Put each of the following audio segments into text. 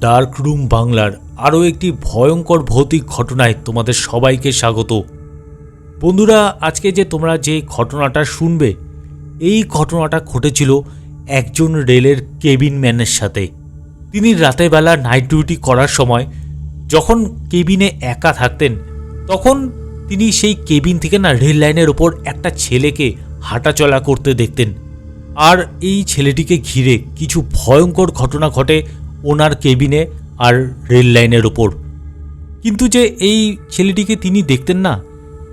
Dark room বাংলার আরও একটি ভয়ঙ্কর ভৌতিক ঘটনায় তোমাদের সবাইকে স্বাগত। বন্ধুরা, আজকে যে তোমরা যে ঘটনাটা শুনবে, এই ঘটনাটা ঘটেছিল একজন রেলের কেবিন ম্যানের সাথে। তিনি রাতের বেলা নাইট ডিউটি করার সময় যখন কেবিনে একা থাকতেন, তখন তিনি সেই কেবিন থেকে না রেল লাইনের ওপর একটা ছেলেকে হাঁটাচলা করতে দেখতেন। আর এই ছেলেটিকে ঘিরে কিছু ভয়ঙ্কর ঘটনা ঘটে ওনার কেবিনে আর রেল লাইনের ওপর কিন্তু যে এই ছেলেটিকে তিনি দেখতেন না,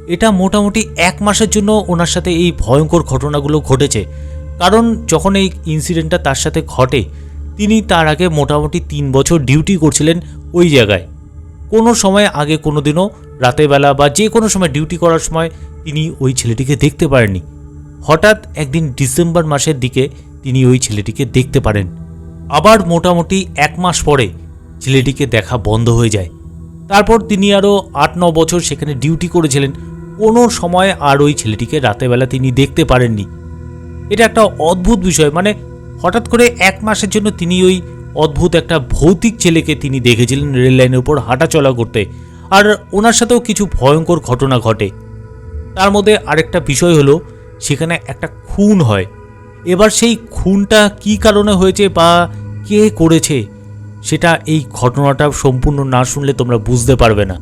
এটা মোটামুটি এক মাসের জন্য ওনার সাথে এই ভয়ঙ্কর ঘটনাগুলো ঘটেছে। কারণ যখন এই ইনসিডেন্টটা তার সাথে ঘটে, তিনি তার আগে মোটামুটি তিন বছর ডিউটি করছিলেন ওই জায়গায়। কোনো সময় আগে কোনো দিনও রাতের বেলা বা যে কোনো সময় ডিউটি করার সময় তিনি ওই ছেলেটিকে দেখতে পারেননি। হঠাৎ একদিন ডিসেম্বর মাসের দিকে তিনি ওই ছেলেটিকে দেখতে পারেন। আবার মোটামুটি এক মাস পরে ছেলেটিকে দেখা বন্ধ হয়ে যায়। তারপর তিনি আরও আট ন বছর সেখানে ডিউটি করেছিলেন। কোনো সময় আর ওই ছেলেটিকে রাতেরবেলা তিনি দেখতে পারেননি। এটা একটা অদ্ভুত বিষয় মানে হঠাৎ করে এক মাসের জন্য তিনি ওই অদ্ভুত একটা ভৌতিক ছেলেকে তিনি দেখেছিলেন রেল লাইনের উপর হাঁটাচলা করতে। আর ওনার সাথেও কিছু ভয়ঙ্কর ঘটনা ঘটে। তার মধ্যে আরেকটা বিষয় হলো, সেখানে একটা খুন হয়। এবার সেই খুনটা কী কারণে হয়েছে বা কে করেছে, সেটা এই ঘটনাটা সম্পূর্ণ না শুনলে তোমরা বুঝতে পারবে না।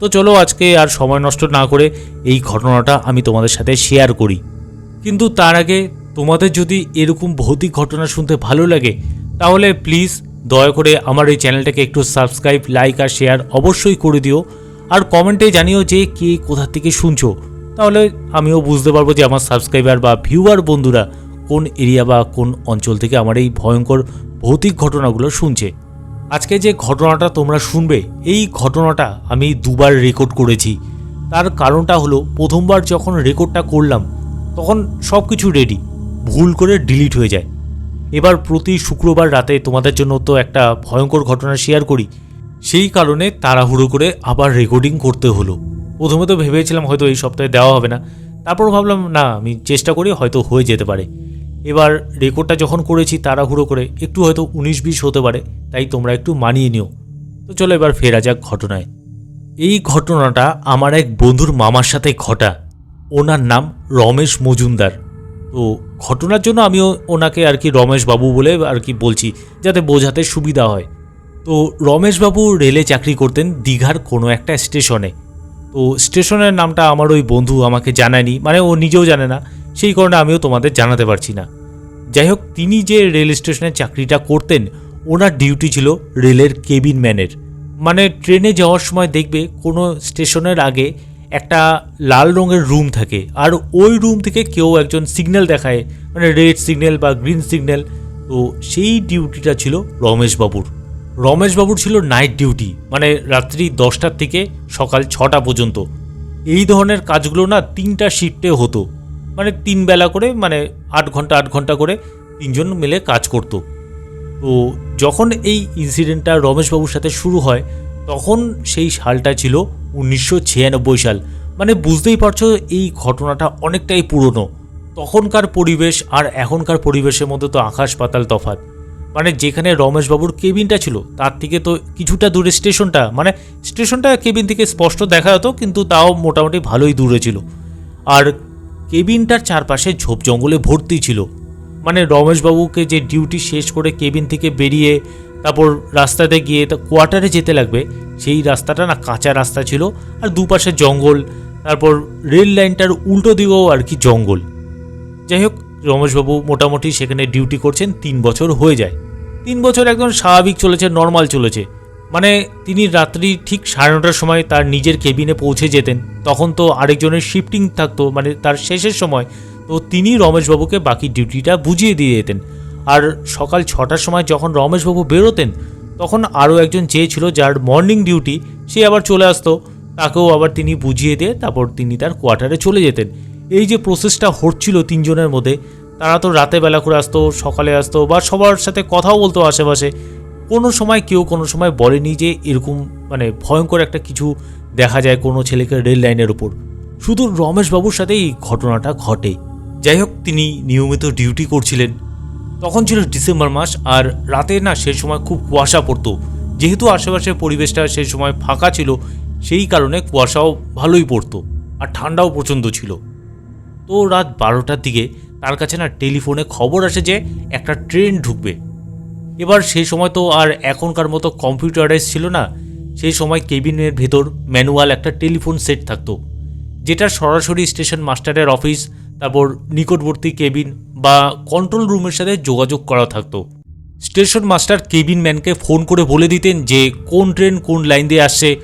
তো চলো আজকে আর সময় নষ্ট না করে এই ঘটনাটা আমি তোমাদের সাথে শেয়ার করি। কিন্তু তার আগে তোমাদের যদি এরকম ভৌতিক ঘটনা শুনতে ভালো লাগে, তাহলে প্লিজ দয়া করে আমার এই চ্যানেলটাকে একটু সাবস্ক্রাইব লাইক আর শেয়ার অবশ্যই করে দিও। আর কমেন্টে জানিও যে কে কোথা থেকে শুনছো, তাহলে আমিও বুঝতে পারব যে আমার সাবস্ক্রাইবার বা ভিউয়ার বন্ধুরা কোন এরিয়া বা কোন অঞ্চল থেকে আমার এই ভয়ঙ্কর ভৌতিক ঘটনাগুলো শুনছে। আজকে যে ঘটনাটা তোমরা শুনবে, এই ঘটনাটা আমি দুবার রেকর্ড করেছি। তার কারণটা হলো, প্রথমবার যখন রেকর্ডটা করলাম, তখন সব কিছু রেডি ভুল করে ডিলিট হয়ে যায়। এবার প্রতি শুক্রবার রাতে তোমাদের জন্য তো একটা ভয়ঙ্কর ঘটনা শেয়ার করি। সেই কারণে তাড়াহুড়ো করে আবার রেকর্ডিং করতে হলো। প্রথমে তো ভেবেছিলাম হয়তো এই সপ্তাহে দেওয়া হবে না। তারপর ভাবলাম, না, আমি চেষ্টা করি, হয়তো হয়ে যেতে পারে। এবার রেকর্ডটা যখন করেছি তাড়াহুড়ো করে, একটু হয়তো উনিশ বিশ হতে পারে, তাই তোমরা একটু মানিয়ে নিও। তো চলো এবার ফেরা যাক ঘটনায়। এই ঘটনাটা আমার এক বন্ধুর মামার সাথে ঘটা। ওনার নাম রমেশ মজুমদার। তো ঘটনার জন্য আমিও ওনাকে আর কি রমেশ বাবু বলে আর কি বলছি, যাতে বোঝাতে সুবিধা হয়। তো রমেশবাবু রেলে চাকরি করতেন দীঘার কোনো একটা স্টেশনে। তো স্টেশনের নামটা আমার ওই বন্ধু আমাকে জানায়নি মানে ও নিজেও জানে না, সেই কারণে আমিও তোমাদের জানাতে পারছি না। যাই হোক তিনি যে রেল স্টেশনে চাকরিটা করতেন, ওনার ডিউটি ছিল রেলের কেবিন ম্যানের। মানে ট্রেনে যাওয়ার সময় দেখবে কোনো স্টেশনের আগে একটা লাল রঙের রুম থাকে, আর ওই রুম থেকে কেউ একজন সিগন্যাল দেখায় মানে রেড সিগন্যাল বা গ্রিন সিগন্যাল। তো সেই ডিউটিটা ছিল রমেশবাবুর। রমেশবাবুর ছিল নাইট ডিউটি মানে রাত্রি দশটার থেকে সকাল ছটা পর্যন্ত। এই ধরনের কাজগুলো না তিনটা শিফটে হতো। মানে তিন বেলা করে মানে আট ঘণ্টা আট ঘণ্টা করে তিনজন মিলে কাজ করতো। তো যখন এই ইনসিডেন্টটা রমেশবাবুর সাথে শুরু হয়, তখন সেই সালটা ছিল উনিশশো ছিয়ানব্বই সাল। মানে বুঝতেই পারছ, এই ঘটনাটা অনেকটাই পুরনো। তখনকার পরিবেশ আর এখনকার পরিবেশের মধ্যে তো আকাশ পাতাল তফাৎ। মানে যেখানে রমেশবাবুর কেবিনটা ছিল, তার থেকে তো কিছুটা দূরে স্টেশনটা মানে স্টেশনটা কেবিন থেকে স্পষ্ট দেখা যেত কিন্তু তাও মোটামুটি ভালোই দূরে ছিল। আর কেবিনটার চারপাশে ঝোপ জঙ্গলে ভর্তি ছিল। মানে রমেশবাবুকে যে ডিউটি শেষ করে কেবিন থেকে বেরিয়ে তারপর রাস্তাতে গিয়ে তা কোয়ার্টারে যেতে লাগবে, সেই রাস্তাটা না কাঁচা রাস্তা ছিল আর দুপাশে জঙ্গল, তারপর রেল লাইনটার উল্টো দিকেও আর কি জঙ্গল। যাই হোক, রমেশবাবু মোটামুটি সেখানে ডিউটি করছেন, তিন বছর হয়ে যায়। তিন বছর একদম স্বাভাবিক চলেছে, নর্মাল চলেছে। মানে তিনি রাত্রি ঠিক সাড়ে নটার সময় তার নিজের কেবিনে পৌঁছে যেতেন। তখন তো আরেকজনের শিফটিং থাকতো মানে তার শেষের সময়। তো তিনি রমেশবাবুকে বাকি ডিউটিটা বুঝিয়ে দিয়ে যেতেন। আর সকাল ছটার সময় যখন রমেশবাবু বেরোতেন, তখন আরও একজন চেয়েছিল যার মর্নিং ডিউটি সে আবার চলে আসতো। তাকেও আবার তিনি বুঝিয়ে দিয়ে তারপর তিনি তার কোয়ার্টারে চলে যেতেন। এই যে প্রসেসটা হচ্ছিল তিনজনের মধ্যে, তারা তো রাতে বেলা করে আসতো, সকালে আসতো বা সবার সাথে কথাও বলতো আশেপাশে। কোনো সময় কেউ কোনো সময় বলেনি যে এরকম মানে ভয়ঙ্কর একটা কিছু দেখা যায় কোনো ছেলেকে রেল লাইনের উপর শুধু রমেশবাবুর সাথে এই ঘটনাটা ঘটে। যাই হোক, তিনি নিয়মিত ডিউটি করছিলেন। তখন ছিল ডিসেম্বর মাস আর রাতে না সেই সময় খুব কুয়াশা পড়তো। যেহেতু আশেপাশের পরিবেশটা সেই সময় ফাঁকা ছিল, সেই কারণে কুয়াশাও ভালোই পড়তো আর ঠান্ডাও প্রচণ্ড ছিল। তো রাত বারোটার দিকে তার কাছে না টেলিফোনে খবর আসে যে একটা ট্রেন ঢুকবে। এবার সেই সময় তো আর এখনকার মতো কম্পিউটারাইজ ছিল না। সেই সময় কেবিনের ভেতর ম্যানুয়াল একটা টেলিফোন সেট থাকতো যেটা সরাসরি স্টেশন মাস্টারের অফিস, তারপর নিকটবর্তী কেবিন বা কন্ট্রোল রুমের সাথে যোগাযোগ করা থাকতো। স্টেশন মাস্টার কেবিন ম্যানকে ফোন করে বলে দিতেন যে, কোন ট্রেন কোন লাইন দিয়ে আসছে,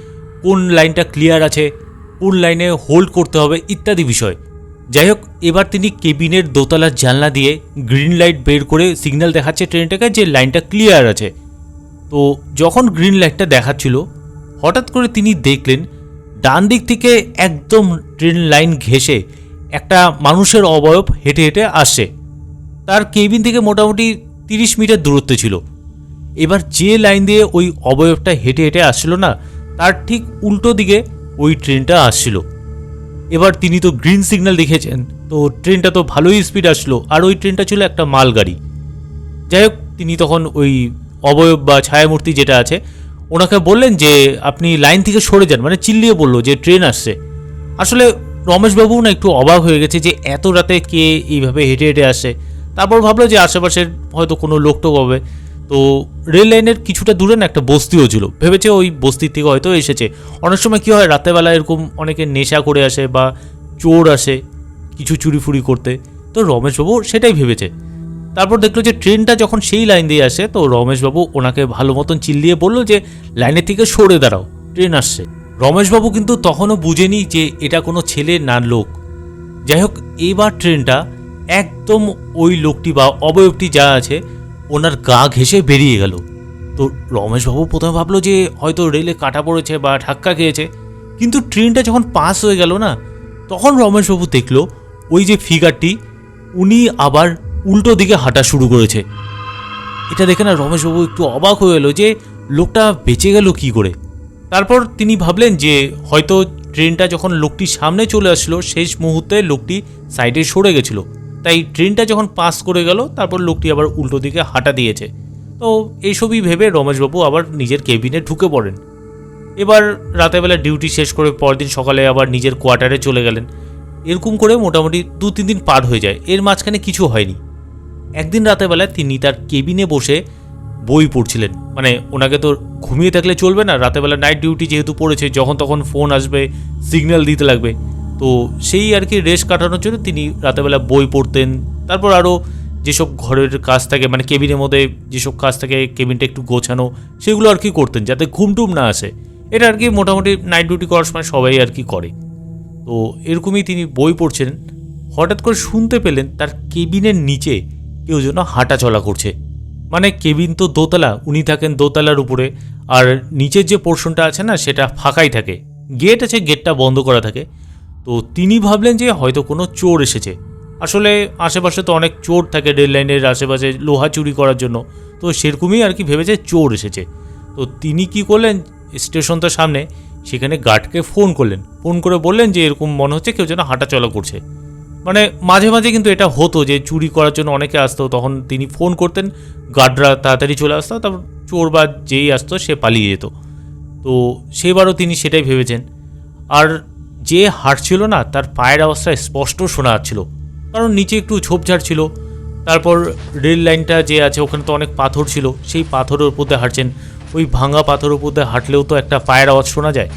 কোন লাইনটা ক্লিয়ার আছে, কোন লাইনে হোল্ড করতে হবে, ইত্যাদি বিষয়। যাই হোক এবার তিনি কেবিনের দোতলার জানলা দিয়ে গ্রিন লাইট বের করে সিগন্যাল দেখাচ্ছে ট্রেনটাকে যে লাইনটা ক্লিয়ার আছে। তো যখন গ্রিন লাইটটা দেখাচ্ছিল, হঠাৎ করে তিনি দেখলেন, ডান দিক থেকে একদম ট্রেন লাইন ঘেঁষে একটা মানুষের অবয়ব হেঁটে হেঁটে আসছে। তার কেবিন থেকে মোটামুটি তিরিশ মিটার দূরত্বে ছিল। এবার যে লাইন দিয়ে ওই অবয়বটা হেঁটে হেঁটে আসছিল না, তার ঠিক উল্টো দিকে ওই ট্রেনটা আসছিল। এবার তিনি তো গ্রিন সিগন্যাল দেখেছেন। তো ট্রেনটা তো ভালোই স্পিড আসলো। আর ওই ট্রেনটা ছিল একটা মালগাড়ি। যাই হোক, তিনি তখন ওই অবয়ব বা ছায়ামূর্তি যেটা আছে, ওনাকে বললেন যে, আপনি লাইন থেকে সরে যান। মানে চিল্লিয়ে বলল যে ট্রেন আসছে। আসলে রমেশবাবু না একটু অবাক হয়ে গেছে যে, এত রাতে কে এইভাবে হেঁটে হেঁটে আসে। তারপর ভাবলো যে, আশেপাশের হয়তো কোনো লোকটোক হবে। তো রেল লাইনের কিছুটা দূরে না একটা বস্তিও ছিল। ভেবেছে ওই বস্তির থেকে হয়তো এসেছে। অনেক সময় কী হয় রাতেরবেলা এরকম অনেকে নেশা করে আসে বা চোর আসে কিছু চুরি ফুরি করতে। তো রমেশবাবু সেটাই ভেবেছে। তারপর দেখল যে ট্রেনটা যখন সেই লাইন দিয়ে আসে, তো রমেশবাবু ওনাকে ভালো মতন চিল্লিয়ে বলল যে, লাইনের থেকে সরে দাঁড়াও, ট্রেন আসছে। রমেশবাবু কিন্তু তখনও বুঝেনি যে এটা কোনো ছেলে না লোক। যাই হোক এবার ট্রেনটা একদম ওই লোকটি বা অবয়বটি যা আছে ওনার গা ঘেঁষে বেরিয়ে গেল। তো রমেশবাবু প্রথমে ভাবলো যে হয়তো রেলে কাটা পড়েছে বা ধাক্কা খেয়েছে, কিন্তু ট্রেনটা যখন পাস হয়ে গেল না, তখন রমেশবাবু দেখল ওই যে ফিগারটি, উনি আবার উল্টো দিকে হাঁটা শুরু করেছে। এটা দেখে না রমেশবাবু একটু অবাক হয়ে এলো যে লোকটা বেঁচে গেল কি করে। তারপর তিনি ভাবলেন যে হয়তো ট্রেনটা যখন লোকটির সামনে চলে আসলো, শেষ মুহূর্তে লোকটি সাইডে সরে গেছিল। তাই ট্রেনটা যখন পাস করে গেল, তারপর লোকটি আবার উল্টো দিকে হাঁটা দিয়েছে। তো এইসবই ভেবে রমেশবাবু আবার নিজের কেবিনে ঢুকে পড়েন। এবার রাতেরবেলা ডিউটি শেষ করে পরদিন সকালে আবার নিজের কোয়ার্টারে চলে গেলেন। এরকম করে মোটামুটি দু তিন দিন পার হয়ে যায়। এর মাঝখানে কিছু হয়নি। একদিন রাতেরবেলায় তিনি তার কেবিনে বসে বই পড়ছিলেন। মানে ওনাকে তো ঘুমিয়ে থাকলে চলবে না। রাতেরবেলা নাইট ডিউটি যেহেতু পড়েছে, যখন তখন ফোন আসবে সিগন্যাল দিতে লাগবে। তো সেই আর কি রেস্ট কাটানোর জন্য তিনি রাতেরবেলা বই পড়তেন। তারপর আরও যেসব ঘরের কাজ থাকে মানে কেবিনের মধ্যে যেসব কাজ থাকে, কেবিনটা একটু গোছানো, সেগুলো আর কি করতেন যাতে ঘুমটুম না আসে। এটা আর কি মোটামুটি নাইট ডিউটি করার সময় সবাই আর কি করে। তো এরকমই তিনি বই পড়ছেন। হঠাৎ করে শুনতে পেলেন তার কেবিনের নিচে কেউ যেন হাঁটা চলা করছে। মানে কেবিন তো দোতলা, উনি থাকেন দোতলার উপরে। আর নিচের যে পোর্শনটা আছে না, সেটা ফাঁকাই থাকে। গেট আছে, গেটটা বন্ধ করা থাকে। তো তিনি ভাবলেন যে হয়তো কোনো চোর এসেছে। আসলে আশেপাশে তো অনেক চোর থাকে রেল লাইনের আশেপাশে লোহা চুরি করার জন্য। তো সেরকমই আর কি ভেবেছে চোর এসেছে। তো তিনি কি করলেন? স্টেশনটার সামনে। সেখানে গার্ডকে ফোন করলেন। ফোন করে বললেন যে এরকম মনে হচ্ছে কেউ যেন হাঁটাচলা করছে। মানে মাঝে মাঝে কিন্তু এটা হতো যে চুরি করার জন্য অনেকে আসতো। তখন তিনি ফোন করতেন, গার্ডরা তাড়াতাড়ি চলে আসতো, তারপর চোর বা যেই আসতো সে পালিয়ে যেত। তো সেবারও তিনি সেটাই ভেবেছেন। আর যে হাঁটছিল না, তার পায়ের অবস্থা স্পষ্ট শোনা যাচ্ছিল। কারণ নিচে একটু ঝোপঝাড় ছিল। তারপর রেল লাইনটা যে আছে, ওখানে তো অনেক পাথর ছিল। সেই পাথরের উপর দিয়ে হাঁটছেন। ওই ভাঙা পাথরের উপর দিয়ে হাঁটলেও তো একটা পায়ের আওয়াজ শোনা যায়।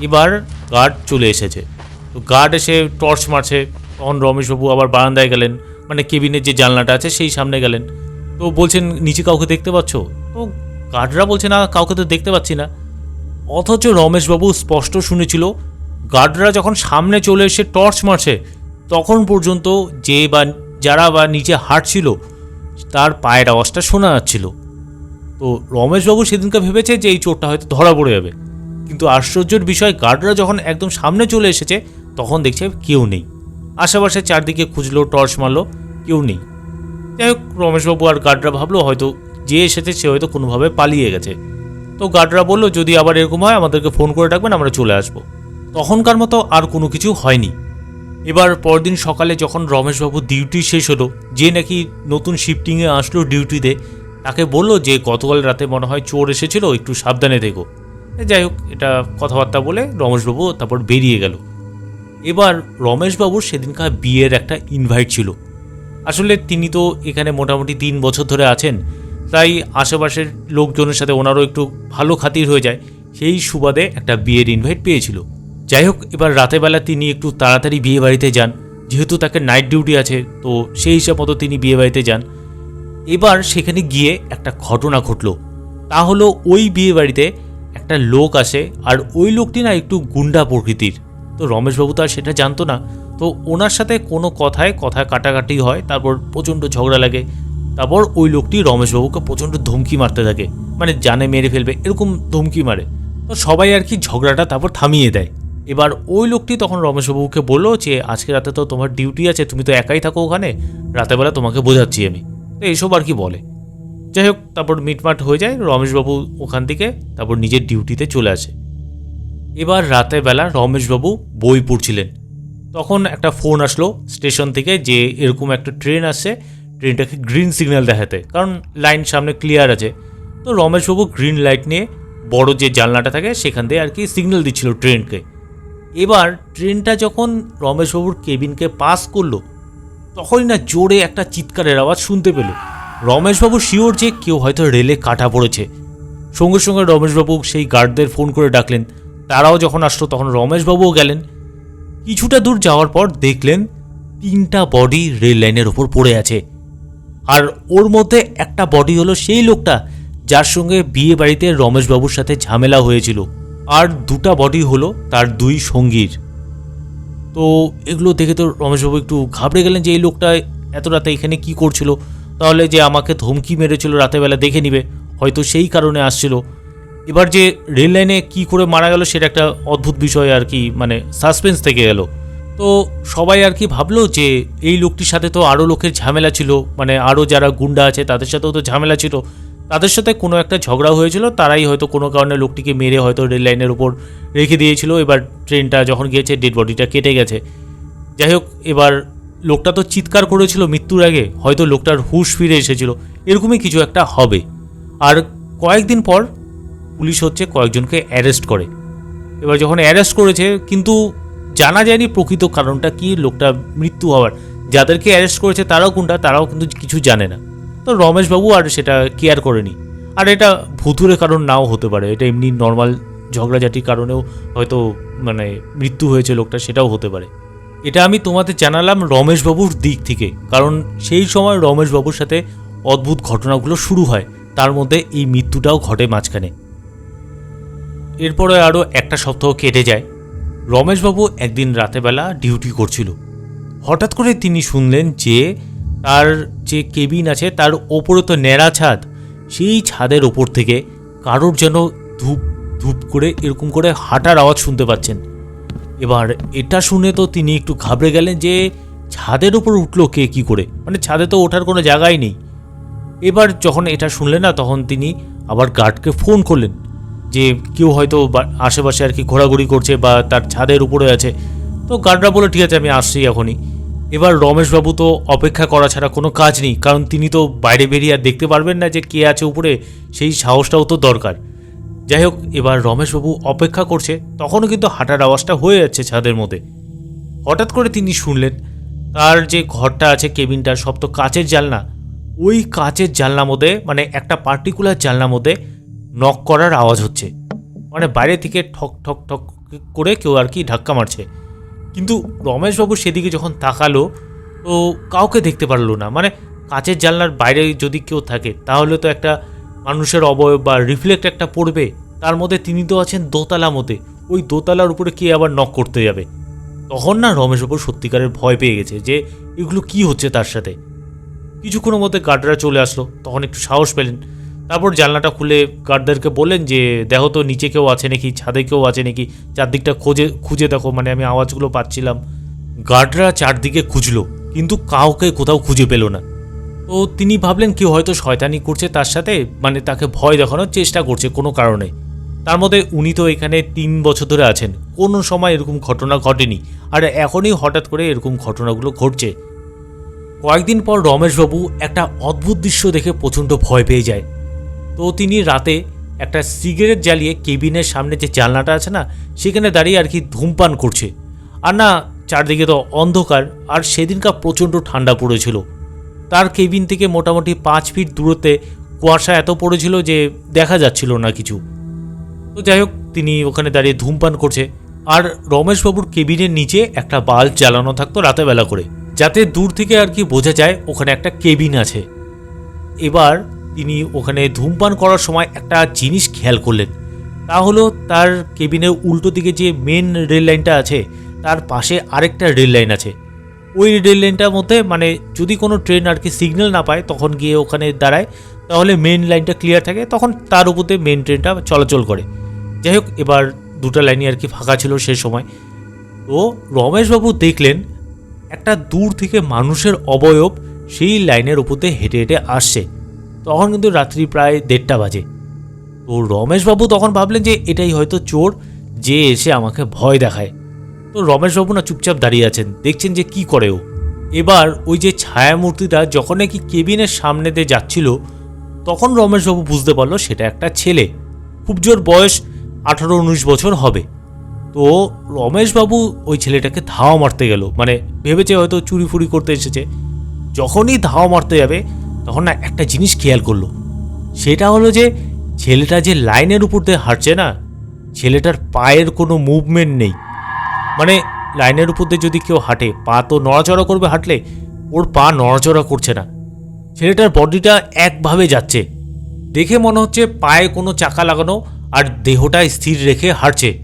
এবার গার্ড চলে এসেছে। তো গার্ড এসে টর্চ মারছে। তখন রমেশবাবু আবার বারান্দায় গেলেন। মানে কেবিনের যে জানলাটা আছে, সেই সামনে গেলেন। তো বলছেন, নিচে কাউকে দেখতে পাচ্ছ? তো গার্ডরা বলছে, না, কাউকে তো দেখতে পাচ্ছি না। অথচ রমেশবাবু স্পষ্ট শুনেছিল গার্ডরা যখন সামনে চলে এসে টর্চ মারছে, তখন পর্যন্ত যে বা, যারা বা নিচে হাঁটছিল, তার পায়ের আওয়াজটা শোনা যাচ্ছিল। তো রমেশবাবু সেদিনকে ভেবেছে যে এই চোরটা হয়তো ধরা পড়ে যাবে। কিন্তু আশ্চর্যের বিষয়, গার্ডরা যখন একদম সামনে চলে এসেছে, তখন দেখছে কেউ নেই। আশেপাশে চারদিকে খুঁজলো, টর্চ মারলো, কেউ নেই। যাই হোক, রমেশবাবু আর গার্ডরা ভাবলো হয়তো যে এসেছে, সে হয়তো কোনোভাবে পালিয়ে গেছে। তো গার্ডরা বলল, যদি আবার এরকম হয়, আমাদেরকে ফোন করে ডাকবেন, আমরা চলে আসব। তখনকার মতো আর কোনো কিছু হয়নি। এবার পরদিন সকালে যখন রমেশবাবু ডিউটি শেষ হলো, যে নাকি নতুন শিফটিংয়ে আসলো ডিউটিতে, তাকে বলল যে গতকাল রাতে মনে হয় চোর এসেছিল, একটু সাবধানে এ যাই হোক, এটা কথাবার্তা বলে রমেশবাবু তারপর বেরিয়ে গেল। এবার রমেশবাবুর সেদিনকার বিয়ের একটা ইনভাইট ছিল। আসলে তিনি তো এখানে মোটামুটি তিন বছর ধরে আছেন, তাই আশেপাশের লোকজনের সাথে ওনারও একটু ভালো খাতির হয়ে যায়, সেই সুবাদে একটা বিয়ের ইনভাইট পেয়েছিল। যাই হোক এবার রাতের বেলা তিনি একটু তাড়াতাড়ি বিয়ে বাড়িতে যান। যেহেতু তাকে নাইট ডিউটি আছে, তো সেই হিসাব মতো তিনি বিয়ে বাড়িতে যান। এবার সেখানে গিয়ে একটা ঘটনা ঘটলো। তা হলো, ওই বিয়ে বাড়িতে একটা লোক আসে, আর ওই লোকটি না একটু গুন্ডা প্রকৃতির। তো রমেশবাবু তো আর সেটা জানতো না। তো ওনার সাথে কোনো কথায় কথা কাটাকাটি হয়, তারপর প্রচণ্ড ঝগড়া লাগে। তারপর ওই লোকটি রমেশবাবুকে প্রচণ্ড ধমকি মারতে থাকে। মানে জানে মেরে ফেলবে, এরকম ধমকি মারে। তো সবাই আর কি ঝগড়াটা তারপর থামিয়ে দেয়। এবার ওই লোকটি তখন রমেশবাবুকে বলল যে, আজকে রাতে তো তোমার ডিউটি আছে, তুমি তো একাই থাকো ওখানে। রাতেবেলা তোমাকে বোঝাচ্ছি আমি। তো এইসব আর কি বলে। যাই হোক, তারপর মিটমাট হয়ে যায় রমেশবাবু ওখান থেকে, তারপর নিজের ডিউটিতে চলে আসে। এবার রাতের বেলা রমেশবাবু বই পড়ছিলেন। তখন একটা ফোন আসলো স্টেশন থেকে যে, এরকম একটা ট্রেন আসছে ট্রেনটাকে গ্রিন সিগন্যাল দেখাতে, কারণ লাইন সামনে ক্লিয়ার আছে। তো রমেশবাবু গ্রিন লাইট নিয়ে বড় যে জানলাটা থাকে, সেখান দিয়ে আর কি সিগন্যাল দিচ্ছিল ট্রেনকে। এবার ট্রেনটা যখন রমেশবাবুর কেবিনকে পাস করল, তখনই না জোরে একটা চিৎকারের আওয়াজ শুনতে পেল। রমেশবাবু শিওর যে কেউ হয়তো রেলে কাটা পড়েছে। সঙ্গে সঙ্গে রমেশবাবু সেই গার্ডদের ফোন করে ডাকলেন। তারাও যখন আসলো, তখন রমেশবাবুও গেলেন। কিছুটা দূর যাওয়ার পর দেখলেন তিনটা বডি রেল লাইনের ওপর পড়ে আছে। আর ওর মধ্যে একটা বডি হলো সেই লোকটা, যার সঙ্গে বিয়ে বাড়িতে রমেশবাবুর সাথে ঝামেলা হয়েছিল। আর দুটা বডি হলো তার দুই সঙ্গীর। তো এগুলো দেখে তো রমেশবাবু একটু ঘাবড়ে গেলেন যে এই লোকটা এত রাতে এখানে কি করছিল। তাহলে যে আমাকে ধমকি মেরেছিল রাতেরবেলা দেখে নিবে, হয়তো সেই কারণে আসছিল। এবার যে রেল লাইনে কী করে মারা গেল সেটা একটা অদ্ভুত বিষয় আর কি মানে সাসপেন্স থেকে গেল তো সবাই আর কি ভাবলো যে এই লোকটির সাথে তো আরও লোকের ঝামেলা ছিল মানে আরও যারা গুন্ডা আছে তাদের সাথেও তো ঝামেলা ছিল। তাদের সাথে কোনো একটা ঝগড়া হয়েছিল, তারাই হয়তো কোনো কারণে লোকটিকে মেরে হয়তো রেল লাইনের উপর রেখে দিয়েছিল। এবার ট্রেনটা যখন গিয়েছে ডেড বডিটা কেটে গেছে। যাই হোক, এবার লোকটা তো চিৎকার করেছিল মৃত্যুর আগে, হয়তো লোকটার হুঁশ ফিরে এসেছিল। এরকমই কিছু একটা হবে। আর কয়েকদিন পর পুলিশ হচ্ছে কয়েকজনকে অ্যারেস্ট করে। এবার যখন অ্যারেস্ট করেছে, কিন্তু জানা যায়নি প্রকৃত কারণটা কি, লোকটা মৃত্যু হওয়ার। যাদেরকে অ্যারেস্ট করেছে, তারাও কোনটা, তারাও কিন্তু কিছু জানে না। তো রমেশবাবু আর সেটা কেয়ার করেনি। আর এটা ভুতুরে কারণ নাও হতে পারে। এটা এমনি নর্মাল ঝগড়াঝাটির কারণেও হয়তো মানে মৃত্যু হয়েছে লোকটা, সেটাও হতে পারে। এটা আমি তোমাদের জানালাম রমেশবাবুর দিক থেকে। কারণ সেই সময় রমেশবাবুর সাথে অদ্ভুত ঘটনাগুলো শুরু হয়। তার মধ্যে এই মৃত্যুটাও ঘটে মাঝখানে। এরপরে আরও একটা সপ্তাহ কেটে যায়। রমেশবাবু একদিন রাতেবেলা ডিউটি করছিল। হঠাৎ করে তিনি শুনলেন যে তার যে কেবিন আছে, তার ওপরে তো ন্যাড়া ছাদ। সেই ছাদের ওপর থেকে কারোর যেন ধূপ ধূপ করে এরকম করে হাঁটার আওয়াজ শুনতে পাচ্ছেন। এবার এটা শুনে তো তিনি একটু ঘাবড়ে গেলেন যে ছাদের উপর উঠল কে কি করে? মানে ছাদে তো ওঠার কোনো জায়গাই নেই। এবার যখন এটা শুনলেন না, তখন তিনি আবার গার্ডকে ফোন করলেন যে কেউ হয়তো আশেপাশে আর কি ঘোরাঘুরি করছে বা তার ছাদের উপরে আছে। তো গার্ডরা বলে ঠিক আছে, আমি আসছি এখনই। এবার রমেশবাবু তো অপেক্ষা করা ছাড়া কোনো কাজ নেই, কারণ তিনি তো বাইরে বেরিয়ে আর দেখতে পারবেন না যে কে আছে উপরে, সেই সাহসটাও তো দরকার। যাই হোক, এবার রমেশবাবু অপেক্ষা করছে, তখনও কিন্তু হাঁটার আওয়াজটা হয়ে যাচ্ছে ছাদের মধ্যে। হঠাৎ করে তিনি শুনলেন, তার যে ঘরটা আছে কেবিনটা সব তো কাচের জানলা। ওই কাচের জানলা মধ্যে মানে একটা পার্টিকুলার জানলা মধ্যে নক করার আওয়াজ হচ্ছে। মানে বাইরে থেকে ঠক ঠক ঠক করে কেউ আর কি ধাক্কা মারছে। কিন্তু রমেশবাবু সেদিকে যখন তাকালো, তো কাউকে দেখতে পারল না। মানে কাচের জানলার বাইরে যদি কেউ থাকে, তাহলে তো একটা মানুষের অবয়ব বা রিফ্লেক্ট একটা পড়বে। তার মধ্যে তিনি তো আছেন দোতলা মধ্যে ওই দোতলার উপরে কে আবার নক করতে যাবে? তখন না রমেশবাবু সত্যিকারের ভয় পেয়ে গেছে যে, এগুলো কি হচ্ছে তার সাথে? কিছুক্ষণের মধ্যে গার্ডরা চলে আসলো। তখন একটু সাহস পেলেন। তারপর জানলাটা খুলে গার্ডদেরকে বললেন যে, দেখো তো, নিচে কেউ আছে নাকি? ছাদে কেউ আছে নাকি? চারদিকটা খোঁজে, খুঁজে দেখো মানে আমি আওয়াজগুলো পাচ্ছিলাম। গার্ডরা চারদিকে খুঁজলো, কিন্তু কাউকে কোথাও খুঁজে পেল না। তো তিনি ভাবলেন, কেউ হয়তো শয়তানি করছে তার সাথে মানে তাকে ভয় দেখানোর চেষ্টা করছে কোনো কারণে। তার মধ্যে উনি তো এখানে তিন বছর ধরে আছেন। কোনো সময় এরকম ঘটনা ঘটেনি, আর এখনই হঠাৎ করে এরকম ঘটনাগুলো ঘটছে। কয়েকদিন পর রমেশবাবু একটা অদ্ভুত দৃশ্য দেখে প্রচণ্ড ভয় পেয়ে যায়। তো তিনি রাতে একটা সিগারেট জ্বালিয়ে কেবিনের সামনে যে জানলাটা আছে না, সেখানে দাঁড়িয়ে আর কি ধূমপান করছে। আর না, চারদিকে তো অন্ধকার, আর সেদিনকার প্রচণ্ড ঠান্ডা পড়েছিল। তার কেবিন থেকে মোটামুটি পাঁচ ফিট দূরত্বে কুয়াশা এত পড়েছিল যে দেখা যাচ্ছিল না কিছু। তো যাই হোক, তিনি ওখানে দাঁড়িয়ে ধূমপান করছে। আর রমেশবাবুর কেবিনের নিচে একটা বাল্ব জ্বালানো থাকতো রাতেবেলা করে, যাতে দূর থেকে আর কি বোঝা যায় ওখানে একটা কেবিন আছে। এবার তিনি ওখানে ধূমপান করার সময় একটা জিনিস খেয়াল করলেন। তা হলো তার কেবিনের উল্টো দিকে যে মেন রেল লাইনটা আছে, তার পাশে আরেকটা রেল লাইন আছে। ওই রেল লাইনটার মধ্যে মানে যদি কোনো ট্রেন আর কি সিগন্যাল না পায় তখন গিয়ে ওখানে দাঁড়ায়, তাহলে মেন লাইনটা ক্লিয়ার থাকে, তখন তার উপরে মেন ট্রেনটা চলাচল করে। যাই হোক, এবার দুটো লাইনই আর কি ফাঁকা ছিল সে সময়। তো রমেশবাবু দেখলেন, একটা দূর থেকে মানুষের অবয়ব সেই লাইনের উপর হেঁটে হেঁটে আসছে। তখন কিন্তু রাত্রি প্রায় দেড়টা বাজে। তো রমেশবাবু তখন ভাবলেন যে এটাই হয়তো চোর যে এসে আমাকে ভয় দেখায়। তো রমেশবাবু না চুপচাপ দাঁড়িয়ে আছেন, দেখছেন যে কি করে ও। এবার ওই যে ছায়ামূর্তিটা যখন নাকি কেবিনের সামনে দিয়ে যাচ্ছিল, তখন রমেশবাবু বুঝতে পারল সেটা একটা ছেলে। খুব জোর বয়স আঠারো উনিশ বছর হবে। তো রমেশবাবু ওই ছেলেটাকে ধাওয়া মারতে গেল। মানে ভেবেছে হয়তো চুরি ফুরি করতে এসেছে। যখনই ধাওয়া মারতে যাবে তখন না একটা জিনিস খেয়াল করল। সেটা হলো যে, ছেলেটা যে লাইনের উপর দিয়ে হাঁটছে না, ছেলেটার পায়ের কোনো মুভমেন্ট নেই। মানে লাইনের উপর দিয়ে যদি কেউ হাঁটে, পা তো নড়াচড়া করবে হাঁটলে, ওর পা নড়াচড়া করছে না। ছেলেটার বডিটা একভাবে যাচ্ছে। দেখে মনে হচ্ছে পায়ে কোনো চাকা লাগানো আর দেহটা স্থির রেখে হাঁটছে।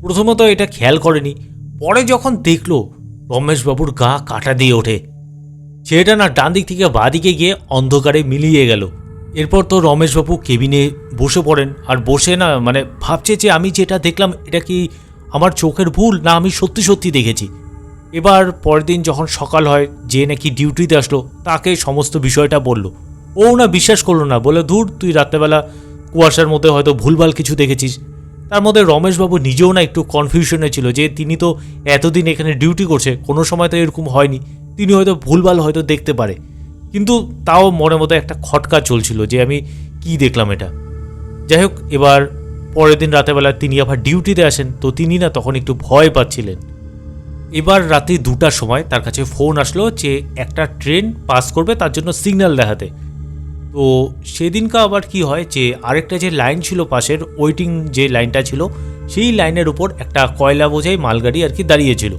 প্রথমত এটা খেয়াল করেনি। পরে যখন দেখল, রমেশবাবুর গা কাটা দিয়ে ওঠে। ছেলেটা না ডান দিক থেকে বাঁ দিকে গিয়ে অন্ধকারে মিলিয়ে গেল। এরপর তো রমেশবাবু কেবিনে বসে পড়েন আর বসে না মানে ভাবছে যে আমি যেটা দেখলাম, এটা কি আমার চোখের ভুল না আমি সত্যি সত্যি দেখেছি? এবার পরের দিন যখন সকাল হয়, যে নাকি ডিউটিতে আসলো, তাকে সমস্ত বিষয়টা বলল। ও না বিশ্বাস করল না বলে দূর তুই রাত্রেবেলা কুয়াশার মধ্যে হয়তো ভুলভাল কিছু দেখেছিস। তার মধ্যে রমেশবাবু নিজেও না একটু কনফিউশনে ছিল যে তিনি তো এতদিন এখানে ডিউটি করছে, কোনো সময় তো এরকম হয়নি। তিনি হয়তো ভুলভাল হয়তো দেখতে পারে। কিন্তু তাও মনে মতো একটা খটকা চলছিল যে আমি কি দেখলাম এটা। যাই হোক, এবার পরের দিন রাতেবেলা তিনি আবার ডিউটিতে আসেন, তো তিনি না তখন একটু ভয় পাচ্ছিলেন। এবার রাতে দুটার সময় তার কাছে ফোন আসলো যে একটা ট্রেন পাস করবে, তার জন্য সিগন্যাল দেখাতে। তো সেদিনকা আবার কি হয় যে আরেকটা যে লাইন ছিল পাশের, ওয়েটিং যে লাইনটা ছিল, সেই লাইনের উপর একটা কয়লা বোঝাই মালগাড়ি আর কি দাঁড়িয়েছিল।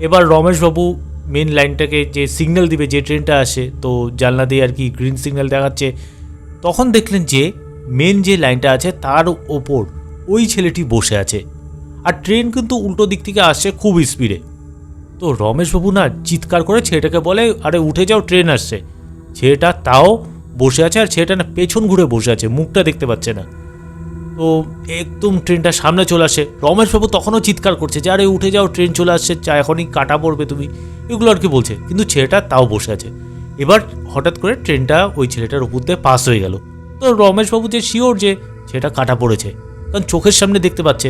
এবার রমেশবাবু মেন লাইনটাকে যে সিগন্যাল দিবে, যে ট্রেনটা আসে, তো জানলা দিয়ে আর কি গ্রিন সিগন্যাল দেখাচ্ছে, তখন দেখলেন যে মেন যে লাইনটা আছে, তার ওপর ওই ছেলেটি বসে আছে। আর ট্রেন কিন্তু উল্টো দিক থেকে আসছে খুব স্পিডে তো রমেশবাবু না চিৎকার করে ছেলেটাকে বলে, আরে, উঠে যাও ট্রেন আসছে। ছেলেটা তাও বসে আছে, আর ছেলেটা না পেছন ঘুরে বসে আছে, মুখটা দেখতে পাচ্ছে না। তো একদম ট্রেনটা সামনে চলে আসে। রমেশবাবু তখনও চিৎকার করছে যে, আরে, উঠে যাও, ট্রেন চলে আসছে, চা এখনই কাটা পড়বে তুমি। এগুলো আর কি বলছে। কিন্তু ছেলেটা তাও বসে আছে। এবার হঠাৎ করে ট্রেনটা ওই ছেলেটার উপর দিয়ে পাস হয়ে গেল। তো রমেশবাবু যে শিওর যে সেটা কাটা পড়েছে, কারণ চোখের সামনে দেখতে পাচ্ছে।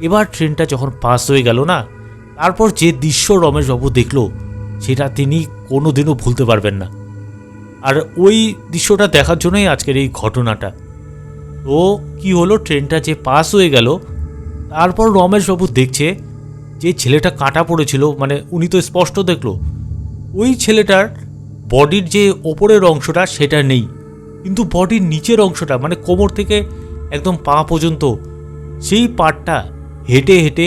এবার ট্রেনটা যখন পাস হয়ে গেল না, তারপর যে দৃশ্য রমেশবাবু দেখল, সেটা তিনি কোনো দিনও ভুলতে পারবেন না। আর ওই দৃশ্যটা দেখার জন্যই আজকের এই ঘটনাটা। তো কি হলো? ট্রেনটা যে পাস হয়ে গেল। তারপর রমেশবাবু দেখছে যে ছেলেটা কাটা পড়েছিল মানে উনি তো স্পষ্ট দেখল। ওই ছেলেটার বডির যে ওপরের অংশটা সেটা নেই, কিন্তু বডির নিচের অংশটা মানে কোমর থেকে একদম পা পর্যন্ত, সেই পাটটা হেঁটে হেঁটে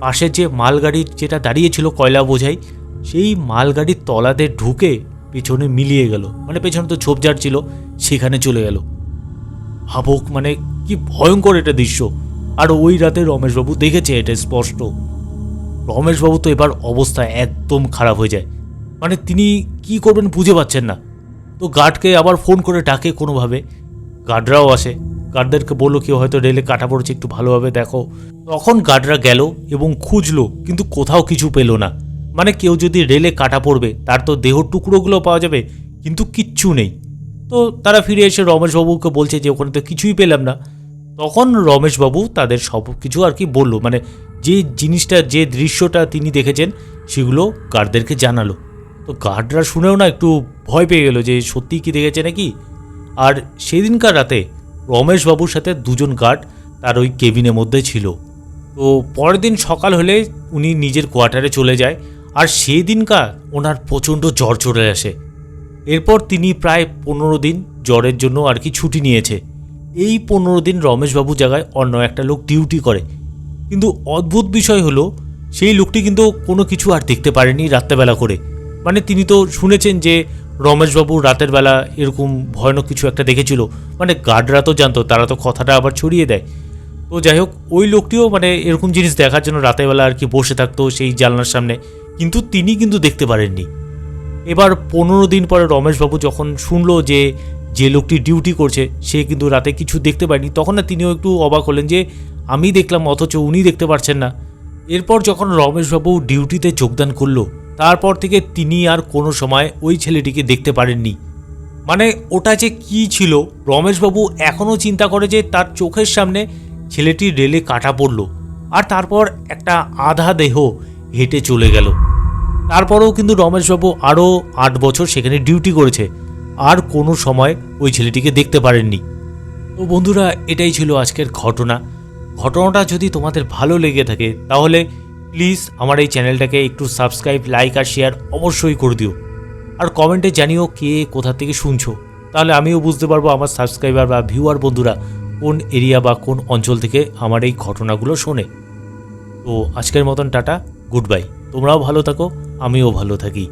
পাশে যে মালগাড়ির যেটা দাঁড়িয়েছিল কয়লা বোঝাই, সেই মালগাড়ির তলাতে ঢুকে পেছনে মিলিয়ে গেল। মানে পেছনে তো ঝোপঝাড় ছিল, সেখানে চলে গেল। ভাবুক মানে কি ভয়ঙ্কর এটা দৃশ্য। আর ওই রাতে রমেশবাবু দেখেছে এটা স্পষ্ট। রমেশবাবু তো এবার অবস্থা একদম খারাপ হয়ে যায়। মানে তিনি কি করবেন বুঝে পাচ্ছেন না। তো গার্ডকে আবার ফোন করে ডাকে কোনোভাবে। গার্ডরাও আসে। গার্ডদেরকে বলল, কেউ হয়তো রেলে কাটা পড়েছে, একটু ভালোভাবে দেখো। তখন গার্ডরা গেল এবং খুঁজলো, কিন্তু কোথাও কিছু পেল না। মানে কেউ যদি রেলে কাটা পড়বে, তার তো দেহ টুকরোগুলো পাওয়া যাবে, কিন্তু কিচ্ছু নেই। তো তারা ফিরে এসে রমেশবাবুকে বলছে যে ওখানে তো কিছুই পেলাম না। তখন রমেশবাবু তাদের সব কিছু আর কি বলল। মানে যে জিনিসটা, যে দৃশ্যটা তিনি দেখেছেন, সেগুলো গার্ডদেরকে জানালো। তো গার্ডরা শুনেও না একটু ভয় পেয়ে গেল যে সত্যিই কি দেখেছে নাকি? আর সেদিনকার রাতে রমেশবাবুর সাথে দুজন গার্ড তার ওই কেবিনের মধ্যে ছিল। তো পরের দিন সকাল হলে উনি নিজের কোয়ার্টারে চলে যায়, আর সেই দিনকার ওনার প্রচণ্ড জ্বর চলে আসে। এরপর তিনি প্রায় পনেরো দিন জ্বরের জন্য আর কি ছুটি নিয়েছে। এই পনেরো দিন রমেশবাবু জায়গায় অন্য একটা লোক ডিউটি করে। কিন্তু অদ্ভুত বিষয় হলো, সেই লোকটি কিন্তু কোনো কিছু আর দেখতে পারেনি রাত্রেবেলা করে। মানে তিনি তো শুনেছেন যে রমেশবাবু রাতের বেলা এরকম ভয়ানক কিছু একটা দেখেছিল। মানে গার্ডরা তো জানতো, তারা তো কথাটা আবার ছড়িয়ে দেয়। তো যাই হোক, ওই লোকটিও মানে এরকম জিনিস দেখার জন্য রাতের বেলা আর কি বসে থাকতো সেই জানলার সামনে। কিন্তু তিনি কিন্তু দেখতে পারেননি। এবার পনেরো দিন পরে রমেশবাবু যখন শুনলো যে যে লোকটি ডিউটি করছে, সে কিন্তু রাতে কিছু দেখতে পায়নি। তখন না তিনিও একটু অবাক হলেন যে, আমি দেখলাম, অথচ উনি দেখতে পারছেন না। এরপর যখন রমেশবাবু ডিউটিতে যোগদান করল, তারপর থেকে তিনি আর কোনো সময় ওই ছেলেটিকে দেখতে পারেননি। মানে ওটা যে কি ছিল, রমেশবাবু এখনও চিন্তা করে যে তার চোখের সামনে ছেলেটি রেলে কাটা পড়ল, আর তারপর একটা আধা দেহ হেঁটে চলে গেল। তারপরেও কিন্তু রমেশবাবু আরও আট বছর সেখানে ডিউটি করেছে। আর কোনো সময় ওই ছেলেটিকে দেখতে পারেননি। তো বন্ধুরা, এটাই ছিল আজকের ঘটনা। ঘটনাটা যদি তোমাদের ভালো লেগে থাকে, তাহলে প্লিজ আমার এই চ্যানেলটাকে একটু সাবস্ক্রাইব লাইক আর শেয়ার অবশ্যই করে দিও। আর কমেন্টে জানিও কে কোথা থেকে শুনছো। তাহলে আমিও বুঝতে পারব আমার সাবস্ক্রাইবার বা ভিউয়ার বন্ধুরা কোন এরিয়া বা কোন অঞ্চল থেকে আমার এই ঘটনাগুলো শোনে। তো আজকের মতন টাটা গুড বাই তোমরাও ভালো থাকো আমিও ভালো থাকি।